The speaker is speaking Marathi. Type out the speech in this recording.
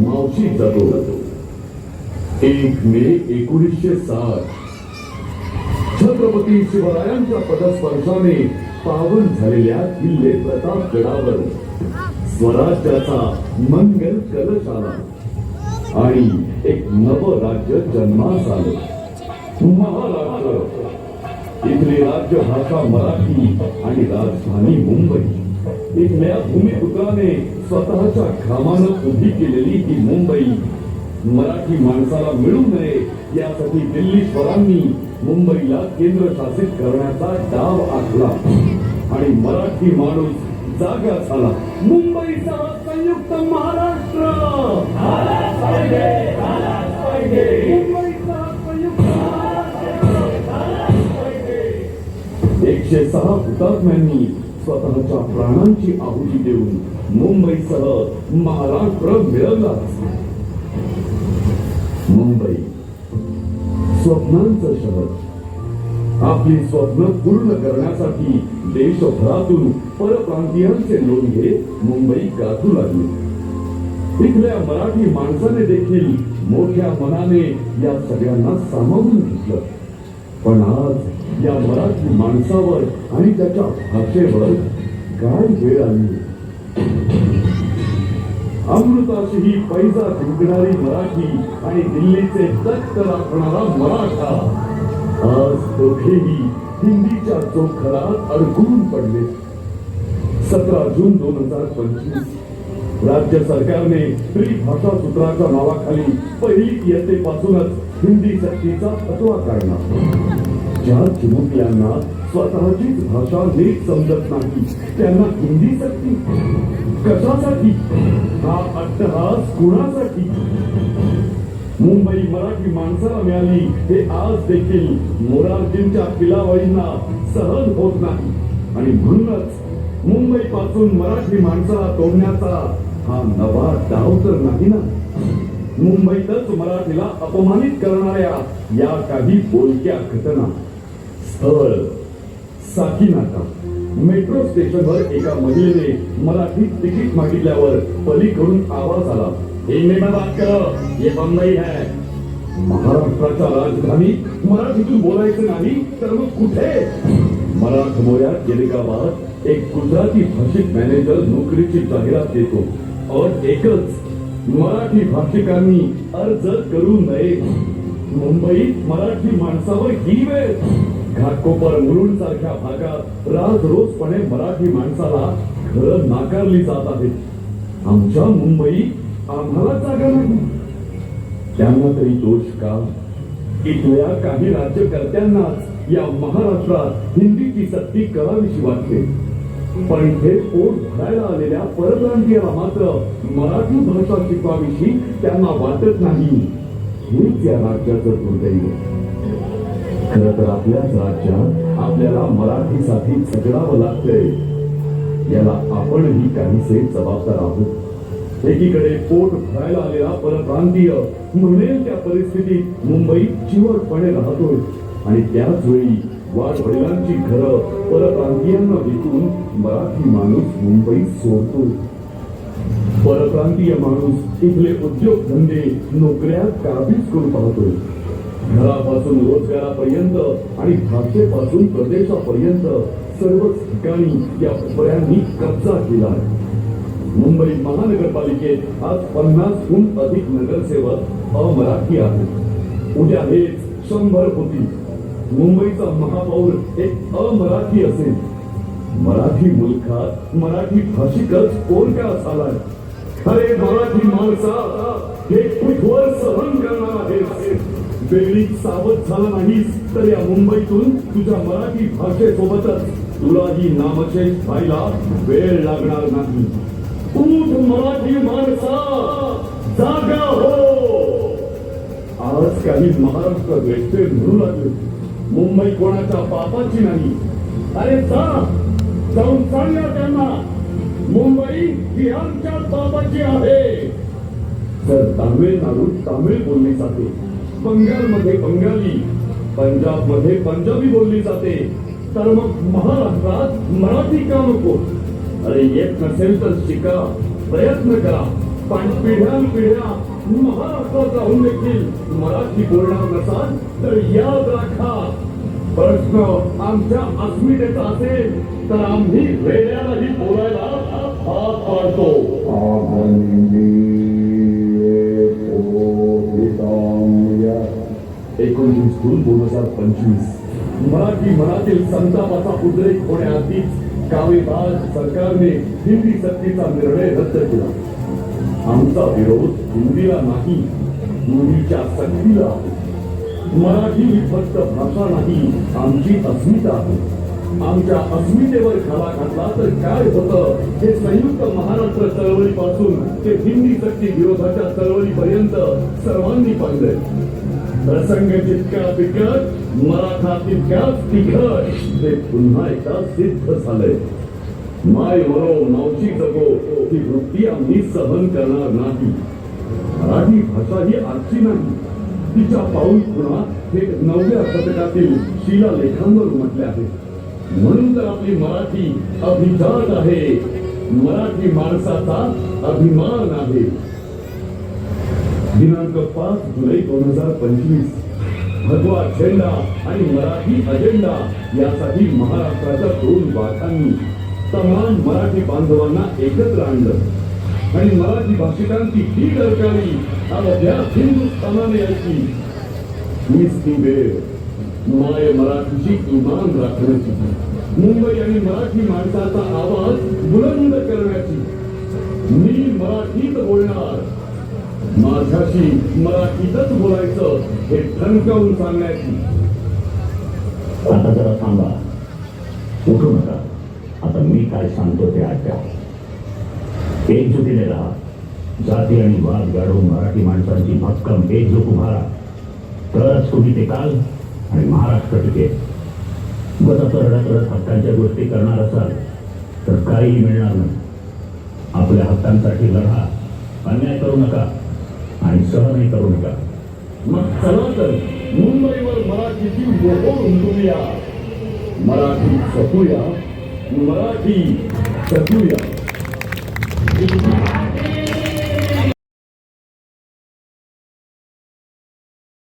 मावशी जातो. एक मे एकोणीसशे साठ. छत्रपती शिवरायांच्या पदस्पर्शाने पावन झालेल्या किल्ले प्रतापगडावर स्वराज्याचा मंगल कलश आला आणि एक नव राज्य जन्मास आलं महाराष्ट्र. इथली राज्य भाषा मराठी आणि राजधानी मुंबई. इथल्या भूमिपुत्राने स्वतःच्या घामानं उभी केलेली ही मुंबई. मराठी माणसाला मिळू नये यासाठी दिल्लीश्वरांनी मुंबईला केंद्रशासित करण्याचा डाव आखला. आणि मराठी माणूस जागा झाला. मुंबईचा संयुक्त महाराष्ट्र! एकशे सहा हुतात्म्यांनी स्वतःच्या प्राणांची आहुती देऊन मुंबईसह महाराष्ट्र मिळवला मुंबई स्वप्नांचं शहर. आपली स्वप्न पूर्ण करण्यासाठी देशभरातून परप्रांतीयांचे लोणगे मुंबई गाठू लागले. इथल्या मराठी माणसाने देखील मोठ्या मनाने या सगळ्यांना सामावून घेतलं. पण आज या मराठी माणसावर आणि त्याच्या भाषेवर काय वेळ आली? अमृताशी पैसा पैजा जिंकणारी मराठी आणि दिल्लीचे तख्त राखणारा मराठा. आज दोघेही हिंदीच्या चोखरात अडकून पडले. सतरा जून दोन हजार पंचवीस. राज्य सरकारने त्रिभाषा सूत्राच्या नावाखाली पहिली इयत्तेपासूनच हिंदी सक्तीचा तत्वा काढला. ज्या चिमुकल्यांना स्वतःचीच भाषा नीट समजत नाही. त्यांना हिंदी सक्ती कशासाठी? हा अट्टहास कुणासाठी? मुंबई मराठी माणसाला मिळाली. हे आज देखील मोरारजींच्या पिलावळींना सहन होत नाही. आणि म्हणूनच मुंबई पासून मराठी माणसाला तोडण्याचा हा नवा डाव तर नाही ना? मुंबईतच मराठीला अपमानित करणाऱ्या या काही बोलक्या घटना स्थळ. साकीनाका. मेट्रो स्टेशनवर एका महिलेने मराठीत तिकीट मागितल्यावर पलीकडून आवाज आला. हिंदी में बात करो ये मुंबई है. महाराष्ट्राच्या राजधानी मराठीतून बोलायचं नाही तर मग कुठे? मराठमोळ्यात गेलेगावात एक गुजराती भाषिक मॅनेजर नोकरीची जाहिरात देतो. और एकच. मराठी भाषिकांनी अर्ज करू नये. मुंबईत मराठी माणसावर ही वेळ. घाटकोपर मुरुड सारख्या भागात राज रोजपणे मराठी माणसाला घर नाकारली जात आहेत. आमच्या मुंबईत आम्हाला जागा नाही. त्यांना तरी दोष का? इथल्या काही राज्यकर्त्यांनाच या महाराष्ट्रात हिंदीची सक्ती करावीशी वाटते. पण हे पोट भरायला आलेल्या परप्रांतीयाला मात्र मराठी भाषा शिकवाविषयी त्यांना वाटत नाही. हेच या राज्याचं दुर्दैव. खर तर आपल्याच राज्यात आपल्याला मराठीसाठी झगडावं लागतंय. याला आपणही काहीसे जबाबदार आहोत. एकीकडे पोट भरायला आलेला परप्रांतीय म्हणेल त्या परिस्थितीत मुंबईत चिवटपणे राहतोय. आणि त्याच वेळी वाढ वडिलांची घरं परप्रांतीयांना विकून मराठी माणूस मुंबईत सोडतोय. परप्रांतीय माणूस इथले उद्योगधंदे नोकऱ्या काबीज करून पाहतोय. घरापासून रोजगारापर्यंत आणि भाषेपासून प्रदेशापर्यंत सर्वच ठिकाणी या उपऱ्यांनी कब्जा केला आहे. मुंबई महानगरपालिकेत आज पन्नासहून अधिक नगरसेवक अमराठी आहेत. उद्या हेच शंभर होती मुंबईचा महापौर एक अमराठी असेल. मराठी मुलखात मराठी भाषिकच कोण का खरे अरे मराठी माणसा हे कुठवर सहन करणार आहे वेगळी सावध झाला नाहीस तर या मुंबईतून तुझ्या मराठी भाषेसोबतच तुलाही नामचे व्हायला वेळ लागणार नाही. उठ मराठी माणसा जागा हो! आज काही महाराष्ट्र द्वेषते म्हणू लागले. मुंबई कोणाच्या पापाची नाही. अरे जा! जाऊन सांगा त्यांना. मुंबई ही आमच्या बाबाची आहे. तर तामिळनाडू तामिळ बोलली जाते बंगालमध्ये बंगाली पंजाबमध्ये पंजाबी बोलली जाते तर मग महाराष्ट्रात मराठी का नको? अरे येत नसेल तर शिका प्रयत्न करा. पण पिढ्यानपिढ्या महाराष्ट्रात राहून देखील मराठी बोलणार नसाल तर याद राखा. प्रश्न आमच्या अस्मितेचा असेल तर आम्ही वेड्यालाही बोलायला हात पाडतो. एकोणतीस जून दोन हजार पंचवीस. मराठी मनातील संतापाचा उद्रेक होण्याआधीच कावेबाज सरकारने हिंदी सक्तीचा निर्णय रद्द केला. आमचा विरोध हिंदीला नाही हिंदीच्या सक्तीला. मराठी ही फक्त भाषा नाही. आमची अस्मिता आहे. आमच्या अस्मितेवर खाला घातला तर काय होतं? हे संयुक्त महाराष्ट्र चळवळीपासून ते हिंदी शक्ती विरोधाच्या चळवळीपर्यंत सर्वांनी पाहिलंय. प्रसंग जितका बिकट मराठा तितकाच तिखट ते पुन्हा एकदा सिद्ध झालंय. माय मरो मावशी जगो ही वृत्ती आम्ही सहन करणार नाही. मराठी भाषा ही आजची नाही. तिचा पाऊल खुणा हे नवव्या शतकातील शिलालेखांवर म्हटले आहे. म्हणून तर आपली मराठी अभिजात आहे. मराठी माणसाचा अभिमान आहे. दिनांक पाच जुलै दोन हजार पंचवीस भगवा झेंडा आणि मराठी अजेंडा यासाठी महाराष्ट्राच्या दोन वाटांनी तमाम मराठी बांधवांना एकत्र आणलं. आणि मराठी भाषिकांची ही डरकाळी अवघ्या हिंदुस्थानाने ऐकली. मीच ती वेळ माय मराठीची इमान राखण्याची. मुंबई आणि मराठी माणसाचा आवाज बुलंद करण्याची. मी मराठीत बोलणार. माझ्याशी मराठीतच बोलायचं हे ठणकावून सांगण्याची. आता जरा थांबा. उठू नका. आता मी काय सांगतो ते ऐका. एकजुटीने राहा जाती आणि वाद गाडून मराठी माणसांची भक्कम एकजूट उभारा तरच तुम्ही ते काल आणि महाराष्ट्र टिकेल बस असं करत हक्कांच्या गोष्टी करणार असाल तर काहीही मिळणार नाही. आपल्या हक्कांसाठी लढा अन्याय करू नका आणि सहनही करू नका. मग चला तर मुंबईवर मराठीची मराठी जपूया मराठी जपूया. Thank you.